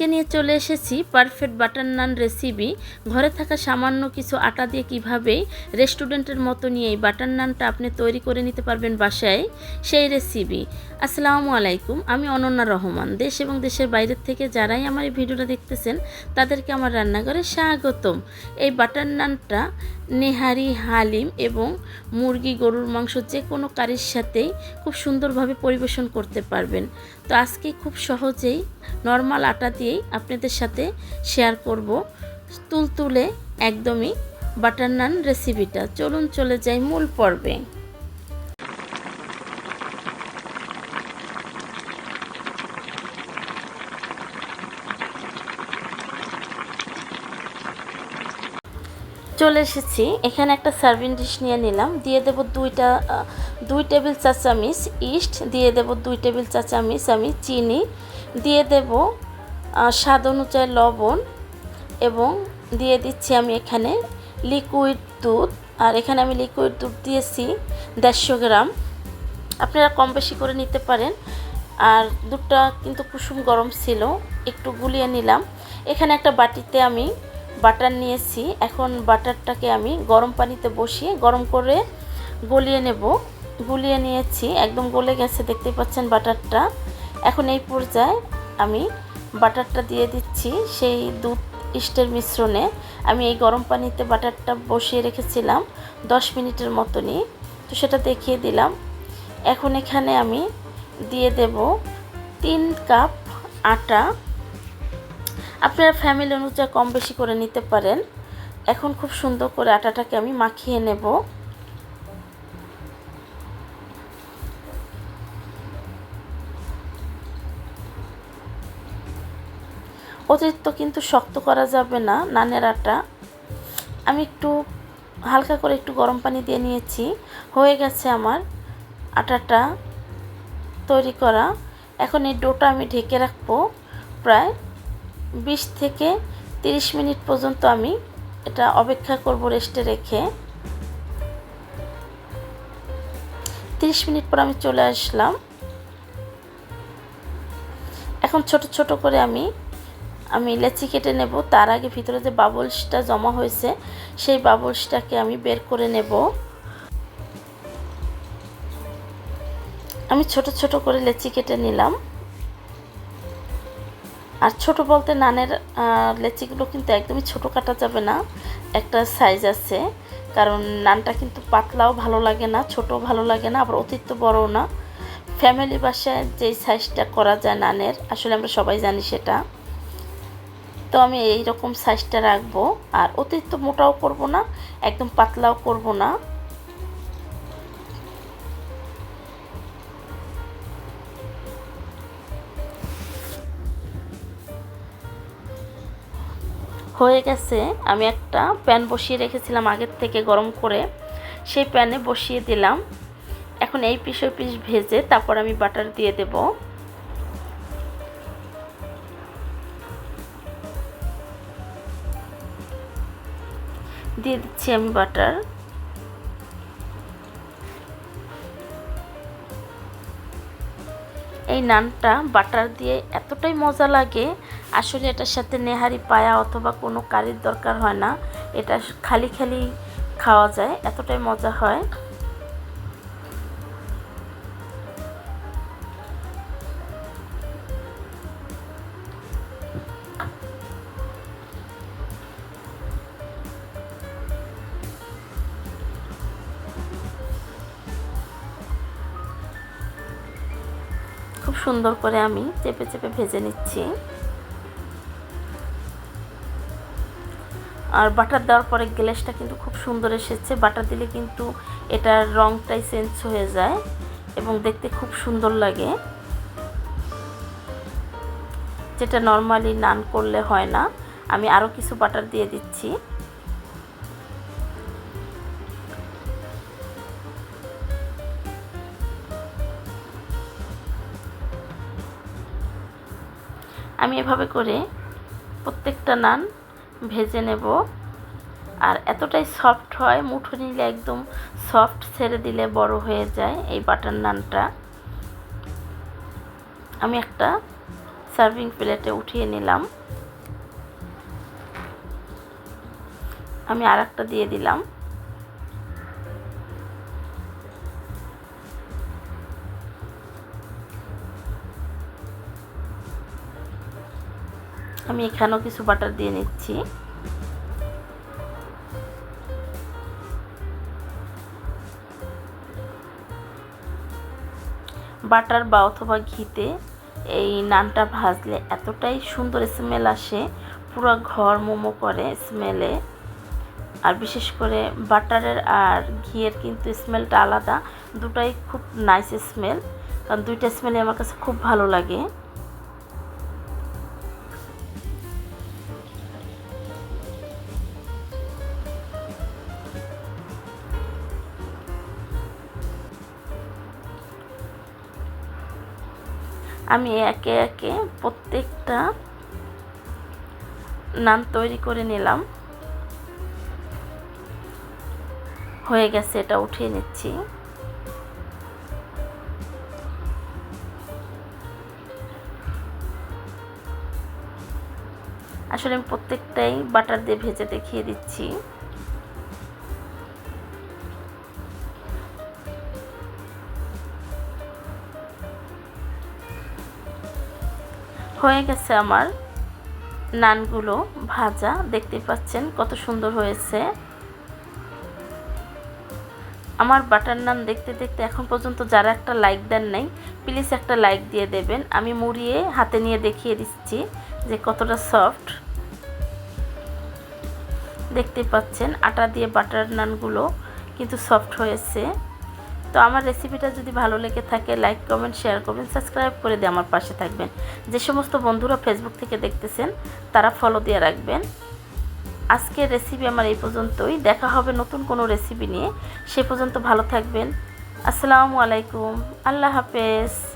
আজকে নিয়ে চলে এসেছি পারফেক্ট বাটার নান রেসিপি ঘরে থাকা সামান্য কিছু আটা দিয়ে কীভাবে রেস্টুরেন্টের মতো নিয়ে এই বাটার নানটা আপনি তৈরি করে নিতে পারবেন বাসায়, সেই রেসিপি আসসালামু আলাইকুম, আমি অনন্যা রহমান। দেশ এবং দেশের বাইরের থেকে যারাই আমার এই ভিডিওটা দেখতেছেন, তাদেরকে আমার রান্নাঘরে স্বাগতম। এই বাটার নানটা নেহারি, হালিম এবং মুরগি, গরুর মাংস যে কোনো কারির সাথেই খুব সুন্দরভাবে পরিবেশন করতে পারবেন। তো আজকে খুব সহজেই নর্মাল আটা দিয়েই আপনাদের সাথে শেয়ার করব। তুলতুলে একদমই বাটার নান রেসিপিটা চলুন চলে যাই মূল পর্বে। চলে এসেছি। এখানে একটা সার্ভিং ডিশ নিয়ে নিলাম। দিয়ে দেব দুইটা দুই টেবিল চা চামিচ ইস্ট, দিয়ে দেব দুই টেবিল চা চামিচ আমি চিনি। দিয়ে দেব স্বাদ অনুযায়ী লবণ এবং দিয়ে দিচ্ছি আমি এখানে লিকুইড দুধ। আর এখানে আমি লিকুইড দুধ দিয়েছি দেড়শো গ্রাম। আপনারা কম বেশি করে নিতে পারেন। আর দুধটা কিন্তু কুসুম গরম ছিল, একটু গুলিয়ে নিলাম। এখানে একটা বাটিতে আমি বাটার নিয়েছি। এখন বাটারটাকে আমি গরম পানিতে বসিয়ে গরম করে গলিয়ে নেব। গুলিয়ে নিয়েছি, একদম গলে গেছে দেখতে পাচ্ছেন বাটারটা। এখন এই পর্যায়ে আমি বাটারটা দিয়ে দিচ্ছি সেই দুধ ইস্টের মিশ্রণে। আমি এই গরম পানিতে বাটারটা বসিয়ে রেখেছিলাম দশ মিনিটের মতনই। তো সেটা দেখিয়ে দিলাম। এখন এখানে আমি দিয়ে দেব তিন কাপ আটা। আপনারা ফ্যামিলি অনুযায়ী কম বেশি করে নিতে পারেন। এখন খুব সুন্দর করে আটাটাকে আমি মাখিয়ে নেব। অতিরিক্ত কিন্তু শক্ত করা যাবে না, নানের আটা। আমি একটু হালকা করে একটু গরম পানি দিয়ে নিয়েছি। হয়ে গেছে আমার আটাটা তৈরি করা। এখন এই ডোটা আমি ঢেকে রাখব প্রায় বিশ থেকে তিরিশ মিনিট পর্যন্ত আমি এটা অপেক্ষা করব রেস্টে রেখে। তিরিশ মিনিট পর আমি চলে আসলাম। এখন ছোট ছোট করে আমি আমি লেচি কেটে নেব। তার আগে ভিতরে যে বাবলসটা জমা হয়েছে, সেই বাবলসটাকে আমি বের করে নেব। আমি ছোট ছোট করে লেচি কেটে নিলাম। আর ছোট বলতে নানের লেচিগুলো কিন্তু একদমই ছোট কাটা যাবে না। একটা সাইজ আছে। কারণ নানটা কিন্তু পাতলাও ভালো লাগে না, ছোটও ভালো লাগে না, আবার অতিরিক্ত বড়ও না। ফ্যামিলি বাসায় যেই সাইজটা করা যায় নানের, আসলে আমরা সবাই জানি সেটা। তো আমি এই রকম সাইজটা রাখব। আর অতিরিক্ত মোটাও করব না, একদম পাতলাও করব না। হয়ে গেছে, আমি একটা প্যান বসিয়ে রেখেছিলাম আগের থেকে গরম করে। সেই প্যানে বসিয়ে দিলাম। এখন এই পিস পিস ভেজে তারপর আমি বাটার দিয়ে দেব। দিয়ে দিচ্ছি আমি বাটার। এই নানটা বাটার দিয়ে এতটাই মজা লাগে। আসলে এটার সাথে নেহারি পায়া অথবা কোনো কারির দরকার হয় না। এটা খালি খালি খাওয়া যায়, এতটাই মজা হয়। সুন্দর করে আমি চেপে চেপে ভেজে নিচ্ছি। আর বাটার দেওয়ার পরে গ্লেসটা কিন্তু খুব সুন্দর এসেছে। বাটার দিলে কিন্তু এটার রংটাই চেঞ্জ হয়ে যায় এবং দেখতে খুব সুন্দর লাগে। যেটা নর্মালি নান করলে হয় না। আমি আরও কিছু বাটার দিয়ে দিচ্ছি। আমি এভাবে করে প্রত্যেকটা নান ভেজে নেব। আর এতটাই সফট হয়, মুঠো নিলে একদম সফট ছেড়ে দিলে বড় হয়ে যায় এই বাটার নানটা। আমি একটা সার্ভিং প্লেটে উঠিয়ে নিলাম। আমি আর একটা দিয়ে দিলাম। আমি এখানেও কিছু বাটার দিয়ে নিচ্ছি। বাটার বা অথবা ঘিতে এই নানটা ভাজলে এতটাই সুন্দর স্মেল আসে, পুরো ঘর মোমো করে স্মেলে আর বিশেষ করে বাটারের আর ঘিয়ের কিন্তু স্মেলটা আলাদা, দুটাই খুব নাইস স্মেল কারণ দুইটা স্মেলে আমার কাছে খুব ভালো লাগে। আমি একে একে প্রত্যেকটা নান তৈরি করে নিলাম। হয়ে গেছে, এটা উঠিয়ে নিচ্ছি। আসলে আমি প্রত্যেকটাই বাটার দিয়ে ভেজে দেখিয়ে দিচ্ছি। হয়ে গেছে আমার নানগুলো ভাজা। দেখতে পাচ্ছেন কত সুন্দর হয়েছে। আমার বাটার নান দেখতে দেখতে এখন পর্যন্ত যারা একটা লাইক দেন নাই প্লিজ একটা লাইক দিয়ে দেবেন। আমি মুড়িয়ে হাতে নিয়ে দেখিয়ে দিচ্ছি যে কতটা সফট দেখতে পাচ্ছেন আটা দিয়ে বাটার নানগুলো কিন্তু সফট হয়েছে। তো আমার রেসিপিটা যদি ভালো লেগে থাকে লাইক কমেন্ট শেয়ার করবেন সাবস্ক্রাইব করে দিয়ে আমার পাশে থাকবেন। যে সমস্ত বন্ধুরা ফেসবুক থেকে দেখতেছেন, তারা ফলো দিয়ে রাখবেন। আজকের রেসিপি আমার এই পর্যন্তই। দেখা হবে নতুন কোনো রেসিপি নিয়ে। সে পর্যন্ত ভালো থাকবেন। আসসালামু আলাইকুম। আল্লাহ হাফেজ।